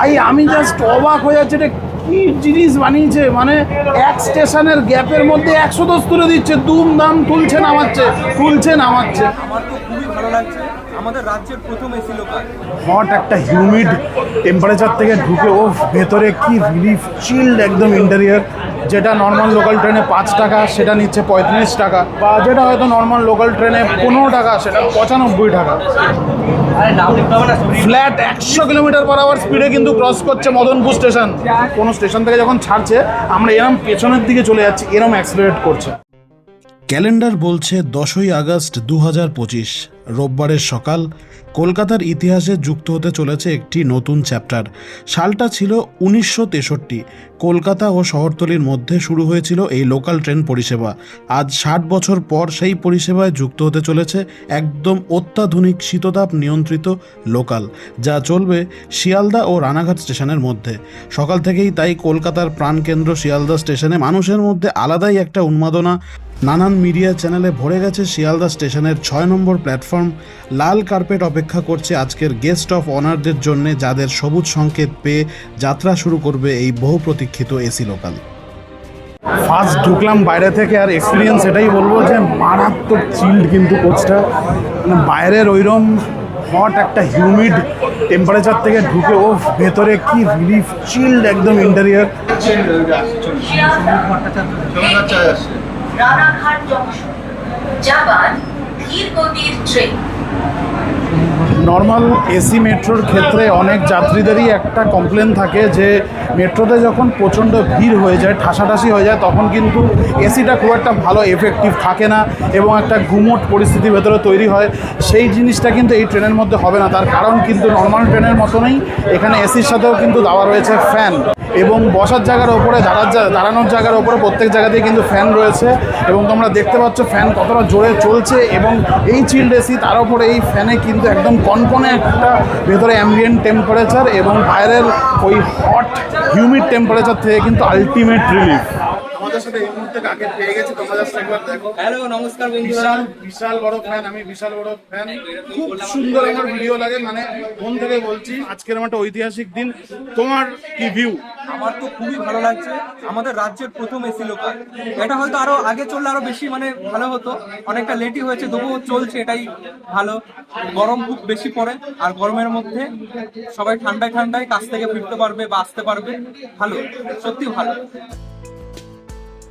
ভাই আমি জাস্ট অবাক হয়ে যাচ্ছে এটা কি জিনিস বানিয়েছে? মানে এক স্টেশনের গ্যাপের মধ্যে একশো দশ তুলে দিচ্ছে দুম দাম তুলছে নামাচ্ছে তুলছে নামাচ্ছে। আমার তো খুবই ভালো লাগছে। আমাদের রাজ্যের প্রথম এসি লোকাল। হট একটা হিউমিড টেম্পারেচার থেকে ঢুকে ও ভেতরে কি রিলিফ চিল্ড একদম ইন্টেরিয়ার যেটা নর্মাল লোকাল ট্রেনে পাঁচ টাকা, সেটা নিচ্ছে পঁয়ত্রিশ টাকা। বা যেটা হয়তো নর্মাল লোকাল ট্রেনে পনেরো টাকা, সেটা পঁচানব্বই টাকা। ফ্ল্যাট একশো কিলোমিটার পর আওয়ার স্পিডে কিন্তু ক্রস করছে মদনপুর স্টেশন কোনো স্টেশন থেকে যখন ছাড়ছে, আমরা এরম পেছনের দিকে চলে যাচ্ছি, এরম অ্যাক্সিলারেট করছে। ক্যালেন্ডার বলছে দশই আগস্ট দু হাজার পঁচিশ, রোববারের সকাল। কলকাতার ইতিহাসে যুক্ত হতে চলেছে একটি নতুন চ্যাপ্টার। সালটা ছিল উনিশশো তেষট্টি। কলকাতা ও শহরতলির মধ্যে শুরু হয়েছিল এই লোকাল ট্রেন পরিষেবা। আজ ষাট বছর পর সেই পরিষেবায় যুক্ত হতে চলেছে একদম অত্যাধুনিক শীততাপ নিয়ন্ত্রিত লোকাল, যা চলবে শিয়ালদা ও রানাঘাট স্টেশনের মধ্যে। সকাল থেকেই তাই কলকাতার প্রাণকেন্দ্র শিয়ালদা স্টেশনে মানুষের মধ্যে আলাদাই একটা উন্মাদনা নানান মিডিয়া চ্যানেলে ভরে গেছে শিয়ালদা স্টেশনের ছয় নম্বর প্ল্যাটফর্ম। লাল কার্পেট অপেক্ষা করছে আজকের গেস্ট অফ অনারদের জন্য যাদের সবুজ সংকেত পেয়ে যাত্রা শুরু করবে এই বহু প্রতীক্ষিত এসি লোকাল। ফার্স্ট ঢুকলাম বাইরে থেকে আর এক্সপিরিয়েন্স এটাই বলব যে মারাত্মক চিল্ড কিন্তু কোচটা মানে বাইরের ওইরকম হট একটা হিউমিড টেম্পারেচার থেকে ঢুকে ও ভেতরে কি রিলিফ চিল্ড একদম ইন্টেরিয়ার রানাঘাট জংশন যাবার ধীর গতির ট্রেন নর্মাল এসি মেট্রোর ক্ষেত্রে অনেক যাত্রীদেরই একটা কমপ্লেন থাকে যে মেট্রোতে যখন প্রচণ্ড ভিড় হয়ে যায়, ঠাসাঠাসি হয়ে যায়, তখন কিন্তু এসিটা খুব একটা ভালো এফেক্টিভ থাকে না এবং একটা গুমোট পরিস্থিতির ভেতরে তৈরি হয়। সেই জিনিসটা কিন্তু এই ট্রেনের মধ্যে হবে না। তার কারণ কিন্তু নর্মাল ট্রেনের মতনই এখানে এসির সাথেও কিন্তু দেওয়া রয়েছে ফ্যান এবং বসার জায়গার ওপরে, দাঁড়ার দাঁড়ানোর জায়গার ওপরে প্রত্যেক জায়গাতেই কিন্তু ফ্যান রয়েছে এবং তোমরা দেখতে পাচ্ছ ফ্যান কতটা জোরে চলছে এবং এই চিল্ড এসি তার ওপরে এই ফ্যানে কিন্তু একদম কনকনে একটা ভেতরে অ্যাম্বিয়েন্ট টেম্পারেচার এবং বাইরের ওই হট হিউমিড টেম্পারেচার থেকে কিন্তু আলটিমেট রিলিফ সাথে এই মুহূর্তে কাকে পেয়ে গেছে একবার দেখো। হ্যালো নমস্কার বন্ধুরা। বিশাল বিশাল বড় ফ্যান আমি বিশাল বড় ফ্যান খুব সুন্দর আমার ভিডিও লাগে মানে মন থেকে বলছি আজকের আমার একটা ঐতিহাসিক দিন। তোমার কি ভিউ আমার তো খুবই ভালো লাগছে। আমাদের রাজ্যের প্রথম এসি লোকাল এটা হয়তো আরও আগে চললে আরও বেশি মানে ভালো হতো। অনেকটা লেটই হয়েছে তবুও চলছে এটাই ভালো। গরম খুব বেশি পড়ে আর গরমের মধ্যে সবাই ঠান্ডায় ঠান্ডায় কাছ থেকে ফিরতে পারবে বা আসতে পারবে। ভালো সত্যি ভালো।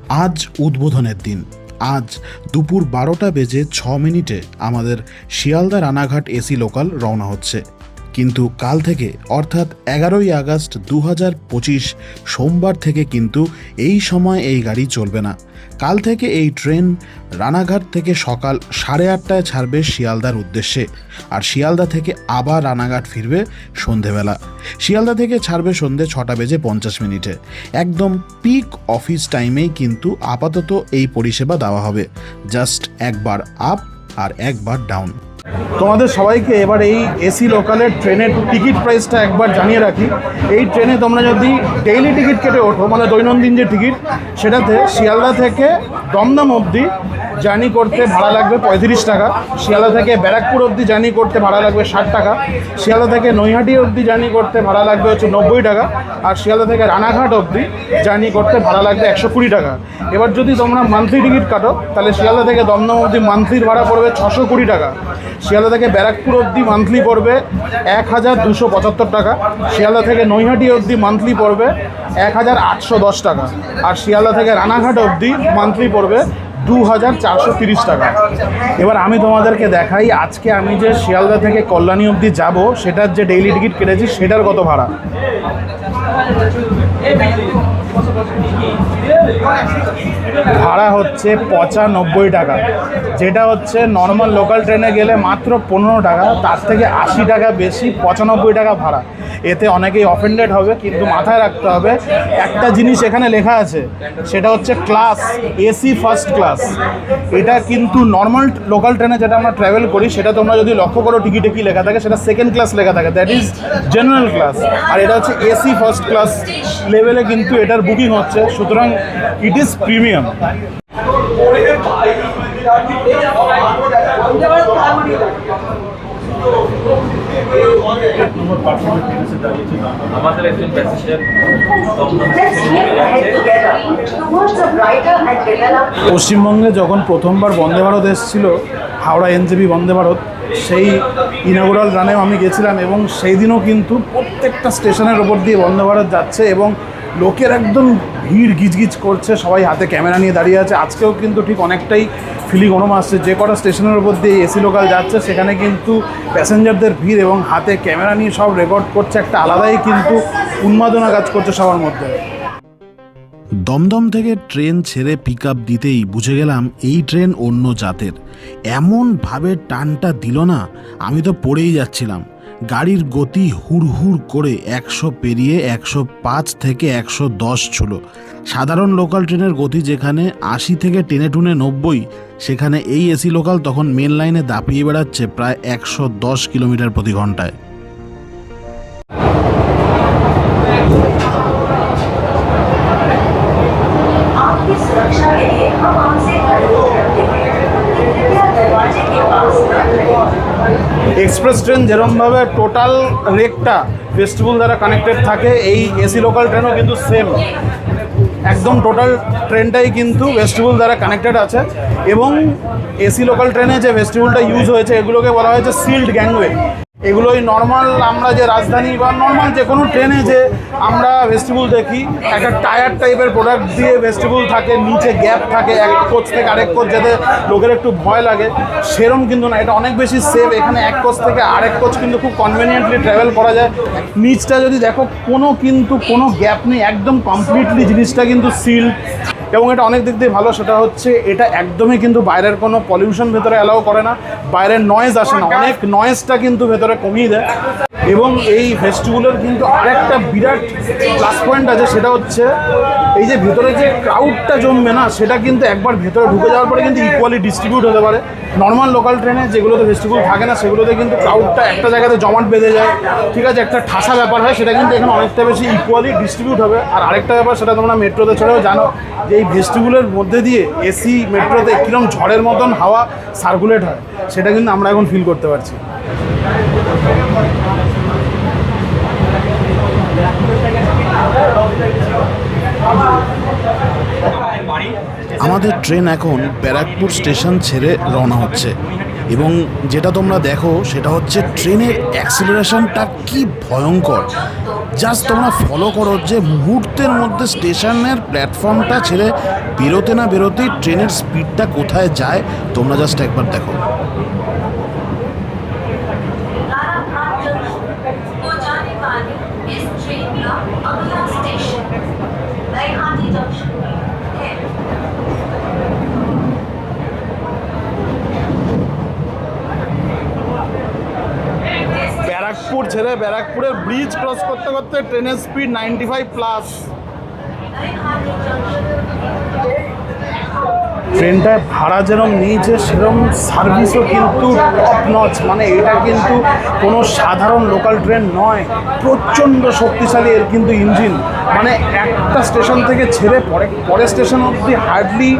আজ উদ্বোধনের দিন। আজ দুপুর বারোটা বেজে ছ মিনিটে আমাদের শিয়ালদা রানাঘাট এসি লোকাল রওনা হচ্ছে। কিন্তু কাল থেকে, অর্থাৎ এগারোই আগস্ট দু হাজার পঁচিশ সোমবার থেকে কিন্তু এই সময় এই গাড়ি চলবে না। কাল থেকে এই ট্রেন রানাঘাট থেকে সকাল সাড়ে আটটায় ছাড়বে শিয়ালদার উদ্দেশ্যে আর শিয়ালদা থেকে আবার রানাঘাট ফিরবে সন্ধেবেলা। শিয়ালদা থেকে ছাড়বে সন্ধে ছটা বেজে পঞ্চাশ মিনিটে। একদম পিক অফিস টাইমেই কিন্তু আপাতত এই পরিষেবা দেওয়া হবে। জাস্ট একবার আপ আর একবার ডাউন তোমাদের সবাইকে এবার এই এসি লোকালের ট্রেনের টিকিট প্রাইসটা একবার জানিয়ে রাখি। এই ট্রেনে তোমরা যদি ডেইলি টিকিট কেটে ওঠো মানে দৈনন্দিন যে টিকিট, সেটাতে শিয়ালদা থেকে দমদম অবধি জার্নি করতে ভাড়া লাগবে পঁয়ত্রিশ টাকা। শিয়ালদা থেকে ব্যারাকপুর অবধি জার্নি করতে ভাড়া লাগবে ষাট টাকা। শিয়ালদা থেকে নৈহাটি অবধি জার্নি করতে ভাড়া লাগবে হচ্ছে নব্বই টাকা। আর শিয়ালদা থেকে রানাঘাট অবধি জার্নি করতে ভাড়া লাগবে একশো কুড়ি টাকা। এবার যদি তোমরা মান্থলি টিকিট কাটো, তাহলে শিয়ালদা থেকে দমদম অবধি মান্থলির ভাড়া পড়বে ছশো কুড়ি টাকা। শিয়ালদা থেকে ব্যারাকপুর অবধি মান্থলি পড়বে এক হাজার দুশো পঁচাত্তর টাকা। শিয়ালদা থেকে নৈহাটি অবধি মান্থলি পড়বে এক হাজার আটশো দশ টাকা। আর শিয়ালদা থেকে রানাঘাট অবধি মান্থলি পড়বে দু হাজার চারশো তিরিশ টাকা। এবার আমি তোমাদেরকে দেখাই, আজকে আমি যে শিয়ালদা থেকে কল্যাণী অবধি যাব, সেটার যে ডেইলি টিকিট কেটেছি, সেটার কত ভাড়া? ভাড়া হচ্ছে পঁচানব্বই টাকা। যেটা হচ্ছে নর্মাল লোকাল ট্রেনে গেলে মাত্র পনেরো টাকা, তার থেকে আশি টাকা বেশি পঁচানব্বই টাকা ভাড়া। এতে অনেকেই অফেন্ডেড হবে, কিন্তু মাথায় রাখতে হবে, একটা জিনিস এখানে লেখা আছে, সেটা হচ্ছে ক্লাস এসি ফার্স্ট ক্লাস এটা কিন্তু নর্মাল লোকাল ট্রেনে যেটা আমরা ট্রাভেল করি, সেটা তোমরা যদি লক্ষ্য করো টিকিটে কি লেখা থাকে, সেটা সেকেন্ড ক্লাস লেখা থাকে দ্যাট ইজ জেনারেল ক্লাস আর এটা হচ্ছে এসি ফার্স্ট ক্লাস লেভেলে কিন্তু এটার বুকিং হচ্ছে, সুতরাং ইট ইজ প্রিমিয়াম আমাদের একজন প্যাসেঞ্জার পশ্চিমবঙ্গে যখন প্রথমবার বন্দে ভারত এসেছিল হাওড়া এনজেপি বন্দে ভারত সেই ইনাগুরাল রানেও আমি গেছিলাম এবং সেই দিনও কিন্তু প্রত্যেকটা স্টেশনের ওপর দিয়ে বন্দে ভারত যাচ্ছে এবং লোকের একদম ভিড় গিজগিজ করছে, সবাই হাতে ক্যামেরা নিয়ে দাঁড়িয়ে আছে। আজকেও কিন্তু ঠিক অনেকটাই ফিলিং অনুম আসছে। যে কটা স্টেশনের ওপর দিয়ে এসি লোকাল যাচ্ছে, সেখানে কিন্তু প্যাসেঞ্জারদের ভিড় এবং হাতে ক্যামেরা নিয়ে সব রেকর্ড করছে। একটা আলাদাই কিন্তু উন্মাদনা কাজ করছে সবার মধ্যে। দমদম থেকে ট্রেন ছেড়ে পিক আপ দিতেই বুঝে গেলাম এই ট্রেন অন্য জাতের। এমনভাবে টানটা দিল না, আমি তো পড়েই যাচ্ছিলাম। গাড়ির গতি হুড়হুড় করে একশো পেরিয়ে একশো পাঁচ থেকে একশো দশ ছিল। সাধারণ লোকাল ট্রেনের গতি যেখানে আশি থেকে টেনে টুনে নব্বই, সেখানে এই এসি লোকাল তখন মেন লাইনে দাপিয়ে বেড়াচ্ছে প্রায় একশো দশ কিলোমিটার প্রতি ঘন্টায়। ট্রেন যেরমভাবে টোটাল রেকটা ফেস্টিভ্যাল দ্বারা কানেক্টেড থাকে, এই এসি লোকাল ট্রেনও কিন্তু সেম একদম টোটাল ট্রেনটাই কিন্তু ভেস্টিবুল দ্বারা কানেক্টেড আছে এবং এসি লোকাল ট্রেনে যে ভেস্টিবুলটা ইউজ হয়েছে, এগুলোকে বলা হয়েছে সিল্ড গ্যাংওয়ে এগুলোই নর্মাল আমরা যে রাজধানী বা নর্মাল যে কোনো ট্রেনে যে আমরা ভেস্টিবুল দেখি, একটা টায়ার টাইপের প্রোডাক্ট দিয়ে ভেস্টিবুল থাকে, নিচে গ্যাপ থাকে, এক কোচ থেকে আরেক কোচ যাতে লোকের একটু ভয় লাগে, সেরম কিন্তু না, এটা অনেক বেশি সেফ এখানে এক কোচ থেকে আরেক কোচ কিন্তু খুব কনভেনিয়েন্টলি ট্রাভেল করা যায়। নিচটা যদি দেখো, কোনো কিন্তু কোনো গ্যাপ নেই, একদম কমপ্লিটলি জিনিসটা কিন্তু সিল্ড এবং এটা অনেক দিক দিয়ে ভালো, সেটা হচ্ছে এটা একদমই কিন্তু বাইরের কোনো পলিউশন ভেতরে অ্যালাউ করে না। বাইরের নয়েজ আসে না। অনেক নয়েজটা কিন্তু ভেতরে কমিয়ে দেয়। এবং এই ফেস্টিভ্যালের কিন্তু আরেকটা বিরাট প্লাস পয়েন্ট আছে, সেটা হচ্ছে এই যে ভেতরে যে ক্রাউডটা জমবে না, সেটা কিন্তু একবার ভেতরে ঢুকে যাওয়ার পরে কিন্তু ইকুয়ালি ডিস্ট্রিবিউট হতে পারে। নর্মাল লোকাল ট্রেনে যেগুলোতে ফেস্টিভ্যাল থাকে না, সেগুলোতে কিন্তু ক্রাউডটা একটা জায়গাতে জমাট বেঁধে যায়। ঠিক আছে, একটা ঠাসা ব্যাপার হয়, সেটা কিন্তু এখানে অনেকটা বেশি ইকুয়ালি ডিস্ট্রিবিউট হবে। আর আরেকটা ব্যাপার, সেটা তোমরা মেট্রোতে চড়েও জানো, যে এই ফেস্টিভ্যালের মধ্যে দিয়ে এসি মেট্রোতে কীরকম ঝড়ের মতন হাওয়া সার্কুলেট হয়, সেটা কিন্তু আমরা এখন ফিল করতে পারছি। আমাদের ট্রেন এখন ব্যারাকপুর স্টেশন ছেড়ে রওনা হচ্ছে। এবং যেটা তোমরা দেখো, সেটা হচ্ছে ট্রেনের অ্যাক্সিলারেশনটা কি ভয়ঙ্কর। জাস্ট তোমরা ফলো করো যে মুহূর্তের মধ্যে স্টেশনের প্ল্যাটফর্মটা ছেড়ে বেরোতে না বেরোতেই ট্রেনের স্পিডটা কোথায় যায়, তোমরা জাস্ট একবার দেখো। ব্যারাকপুর ছেড়ে ব্যারাকপুরের ব্রিজ ক্রস করতে করতে ট্রেনের স্পিড নাইনটি ফাইভ প্লাস ট্রেনটায় ভাড়া যেরকম নিয়েছে সেরকম সার্ভিসও কিন্তু টপ নচ মানে এটা কিন্তু কোনো সাধারণ লোকাল ট্রেন নয়, প্রচণ্ড শক্তিশালী এর কিন্তু ইঞ্জিন মানে একটা স্টেশন থেকে ছেড়ে পরে পরের স্টেশন অবধি হার্ডলি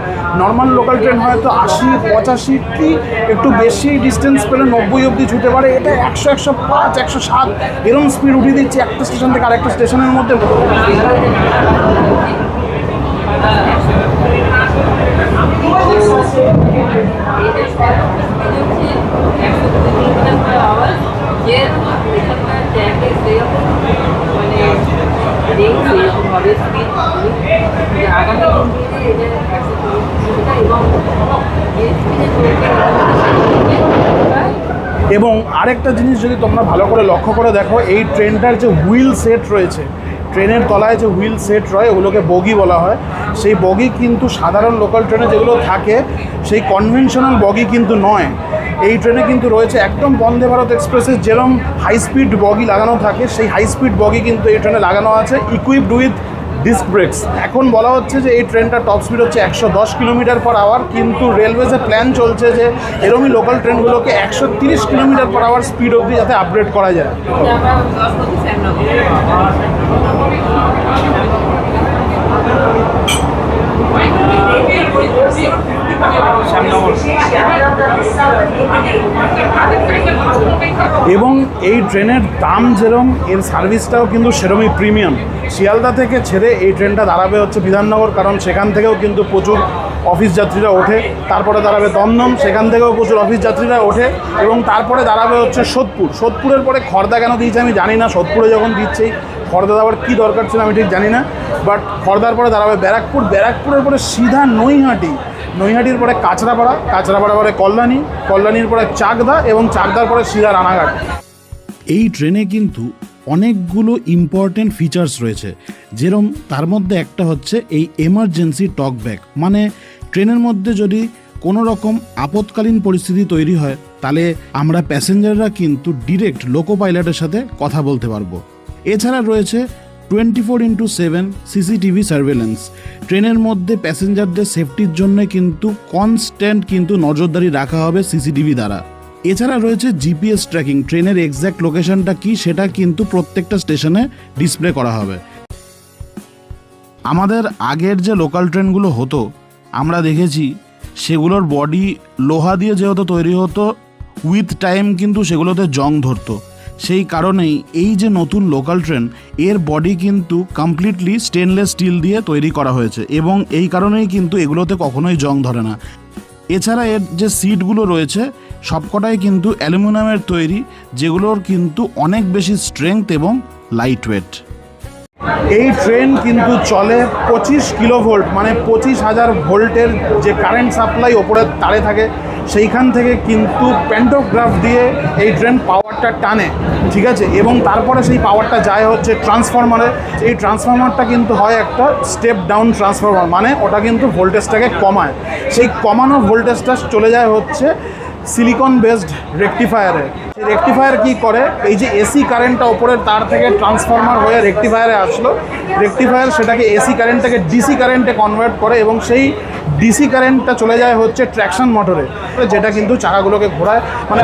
নর্মাল লোকাল ট্রেন হয়তো আশি, পঁচাশি কি একটু বেশি ডিস্টেন্স পেলে নব্বই অবধি ছুটে পারে। এটা একশো একশো পাঁচ, একশো সাত এরকম স্পিড উঠিয়ে দিচ্ছে একটা স্টেশন থেকে আরেকটা স্টেশনের মধ্যে যে এখানকার ট্যাঙ্কে সেরকম মানে নেই এবং আরেকটা জিনিস যদি তোমরা ভালো করে লক্ষ্য করে দেখো, এই ট্রেনটার যে হুইল সেট রয়েছে, ট্রেনের তলায় যে হুইল সেট রয়, ওগুলোকে বগি বলা হয়। সেই বগি কিন্তু সাধারণ লোকাল ট্রেনে যেগুলো থাকে, সেই কনভেনশনাল বগি কিন্তু নয়। এই ট্রেনে কিন্তু রয়েছে একদম বন্দে ভারত এক্সপ্রেসের যেরকম হাই স্পিড বগি লাগানো থাকে, সেই হাই স্পিড বগি কিন্তু এই ট্রেনে লাগানো আছে ইকুইপড উইথ ডিস্ক ব্রেকস এখন বলা হচ্ছে যে এই ট্রেনটা টপ স্পিড হচ্ছে একশো দশ কিলোমিটার পার আওয়ার কিন্তু রেলওয়েজের প্ল্যান চলছে যে এরমই লোকাল ট্রেনগুলোকে একশো তিরিশ কিলোমিটার পার আওয়ার স্পিড অবধি যাতে আপগ্রেড করা যায় আমরা দশ প্রতি স্যান্ড এবং এই ট্রেনের দাম যেরম, এর সার্ভিসটাও কিন্তু সেরমই প্রিমিয়াম। শিয়ালদা থেকে ছেড়ে এই ট্রেনটা দাঁড়াবে হচ্ছে বিধাননগর, কারণ সেখান থেকেও কিন্তু প্রচুর অফিস যাত্রীরা ওঠে। তারপরে দাঁড়াবে দমদম, সেখান থেকেও প্রচুর অফিস যাত্রীরা ওঠে এবং তারপরে দাঁড়াবে হচ্ছে সোদপুর। সোদপুরের পরে খর্দা কেন দিয়েছে আমি জানি না, সোদপুরে যখন দিচ্ছে খর্দা দেওয়ার কী দরকার ছিল আমি ঠিক জানি না। বাট খর্দার পরে দাঁড়াবে ব্যারাকপুর। ব্যারাকপুরের পরে সিধা নৈহাটি। নৈহাটির পরে কাঁচরাপাড়া কাঁচরাপাড়া পরে কল্যাণী, কল্যাণীর পরে চাকদা এবং চাকদার পরে সিধা রানাঘাট। এই ট্রেনে কিন্তু অনেকগুলো ইম্পর্টেন্ট ফিচার্স রয়েছে। যেরম তার মধ্যে একটা হচ্ছে এই এমার্জেন্সি টক টকব্যাক মানে ট্রেনের মধ্যে যদি কোনো রকম আপৎকালীন পরিস্থিতি তৈরি হয়, তাহলে আমরা প্যাসেঞ্জাররা কিন্তু ডিরেক্ট লোকো পাইলটের সাথে কথা বলতে পারব। এছাড়া রয়েছে twenty four into seven CCTV surveillance ট্রেনের মধ্যে প্যাসেঞ্জারদের সেফটির জন্য কিন্তু কনস্ট্যান্ট কিন্তু নজরদারি রাখা হবে সিসিটিভি দ্বারা। এছাড়া রয়েছে জিপিএস ট্র্যাকিং ট্রেনের এক্স্যাক্ট লোকেশনটা কি সেটা কিন্তু প্রত্যেকটা স্টেশনে ডিসপ্লে করা হবে। আমাদের আগের যে লোকাল ট্রেনগুলো হতো, আমরা দেখেছি সেগুলোর বডি লোহা দিয়ে যেহেতু তৈরি হতো উইথ টাইম কিন্তু সেগুলোতে জং ধরতো। সেই কারণেই এই যে নতুন লোকাল ট্রেন এর বডি কিন্তু কমপ্লিটলি স্টেনলেস স্টিল দিয়ে তৈরি করা হয়েছে এবং এই কারণেই কিন্তু এগুলোতে কখনোই জং ধরে না। এছাড়া এর যে সিটগুলো রয়েছে, সবকটাই কিন্তু অ্যালুমিনিয়ামের তৈরি, যেগুলোর কিন্তু অনেক বেশি স্ট্রেংথ এবং লাইট ওয়েট এই ট্রেন কিন্তু চলে পঁচিশ কিলো ভোল্ট মানে পঁচিশ হাজার ভোল্টের যে কারেন্ট সাপ্লাই ওপরের তারে থাকে সেইখান থেকে কিন্তু প্যান্টোগ্রাফ দিয়ে এই ট্রেন পাওয়ারটা টানে, ঠিক আছে? এবং তারপরে সেই পাওয়ারটা যায় হচ্ছে ট্রান্সফরমারে এই ট্রান্সফরমারটা কিন্তু হয় একটা স্টেপ ডাউন ট্রান্সফরমার মানে ওটা কিন্তু ভোল্টেজটাকে কমায়। সেই কমানো ভোল্টেজটা চলে যায় হচ্ছে সিলিকন বেসড রেকটিফায়ারে সেই রেকটিফায়ার কি করে? এই যে এসি কারেন্টটা ওপরের তার থেকে ট্রান্সফরমার হয়ে রেকটিফায়ারে আসলো। রেকটিফায়ার সেটাকে এসি কারেন্টটাকে ডিসি কারেন্টে কনভার্ট করে এবং সেই ডিসি কারেন্টটা চলে যায় হচ্ছে ট্র্যাকশন মোটরে। যেটা কিন্তু চাকাগুলোকে ঘোরায়। মানে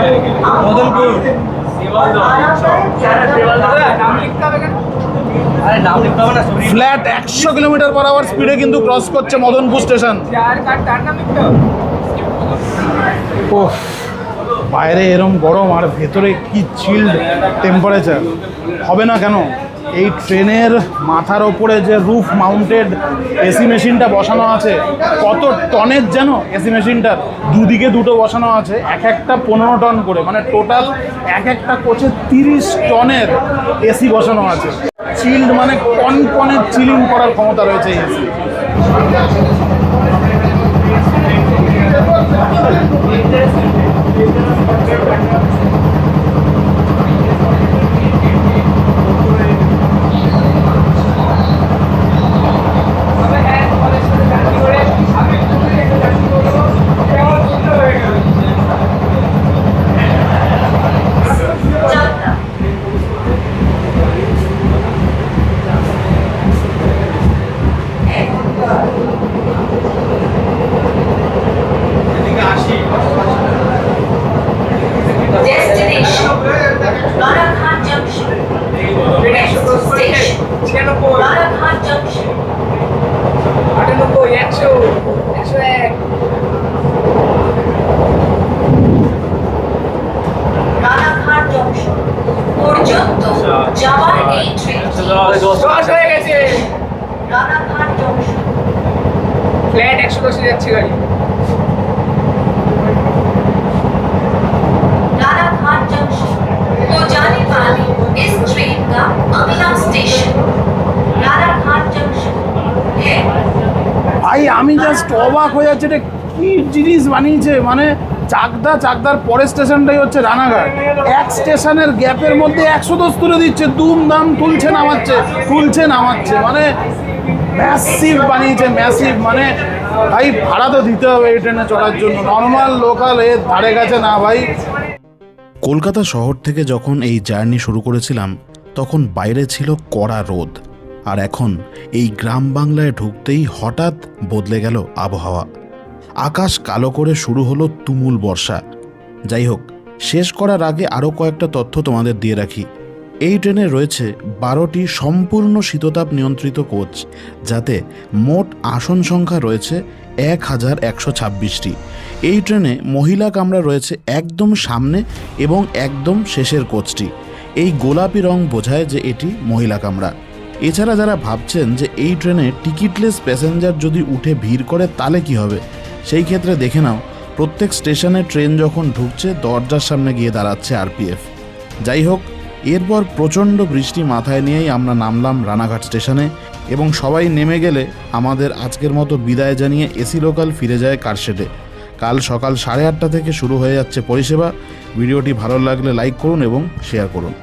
ফ্ল্যাট একশো কিলোমিটার পার আওয়ার স্পিডে কিন্তু ক্রস করছে মদনপুর স্টেশন ও বাইরে এরম গরম, আর ভেতরে কি চিল্ড টেম্পারেচার হবে না কেন? এই ট্রেনের মাথার ওপরে যে রুফ মাউন্টেড এসি মেশিনটা বসানো আছে, কত টনের যেন এসি মেশিনটার দুদিকে দুটো বসানো আছে, এক একটা পনেরো টন করে মানে টোটাল এক একটা কোচে তিরিশ টনের এসি বসানো আছে চিল্ড মানে কনকনে চিলিং করার ক্ষমতা রয়েছে এই AC Jatna. Destination Ranaghat Junction. Next station ছিয়ানব্বই Ranaghat Junction. আটানব্বই একশো একশো এক রানাঘাট জংশন পর্যন্ত যাওয়ার এই ট্রেনটি দশ গেছে। ফ্ল্যাট একশো দশে যাচ্ছে গাড়ি। ভাই আমি জাস্ট অবাক হয়ে যাচ্ছে এটা কি জিনিস বানিয়েছে? মানে চাকদা, চাকদার পরের স্টেশনটাই হচ্ছে রানাঘাট। এক স্টেশনের গ্যাপের মধ্যে একশো দশ তুলে দিচ্ছে দুম দাম তুলছে নামাচ্ছে তুলছে নামাচ্ছে মানে ম্যাসিভ বানিয়েছে ম্যাসিভ মানে ভাই ভাড়া তো দিতে হবে এই ট্রেনে চড়ার জন্য নর্মাল লোকাল এর ধারে গেছে না ভাই। কলকাতা শহর থেকে যখন এই জার্নি শুরু করেছিলাম, তখন বাইরে ছিল কড়া রোদ, আর এখন এই গ্রাম বাংলায় ঢুকতেই হঠাৎ বদলে গেল আবহাওয়া। আকাশ কালো করে শুরু হলো তুমুল বর্ষা। যাই হোক শেষ করার আগে আরও কয়েকটা তথ্য তোমাদের দিয়ে রাখি। এই ট্রেনে রয়েছে বারোটি সম্পূর্ণ শীততাপ নিয়ন্ত্রিত কোচ, যাতে মোট আসন সংখ্যা রয়েছে এক হাজার একশো ছাব্বিশটি। এই ট্রেনে মহিলা কামরা রয়েছে একদম সামনে এবং একদম শেষের কোচটি। এই গোলাপি রং বোঝায় যে এটি মহিলা কামরা। এছাড়া যারা ভাবছেন যে এই ট্রেনে টিকিটলেস প্যাসেঞ্জার যদি উঠে ভিড় করে, তাহলে কি হবে? সেই ক্ষেত্রে দেখে নাও, প্রত্যেক স্টেশনে ট্রেন যখন ঢুকছে, দরজার সামনে গিয়ে দাঁড়াচ্ছে আরপিএফ। যাই হোক, এরপর প্রচণ্ড বৃষ্টি মাথায় নিয়েই আমরা নামলাম রানাঘাট স্টেশনে এবং সবাই নেমে গেলে আমাদের আজকের মতো বিদায় জানিয়ে এসি লোকাল ফিরে যায় কারশেডে। কাল সকাল সাড়ে আটটা থেকে শুরু হয়ে যাচ্ছে পরিষেবা। ভিডিওটি ভালো লাগলে লাইক করুন এবং শেয়ার করুন।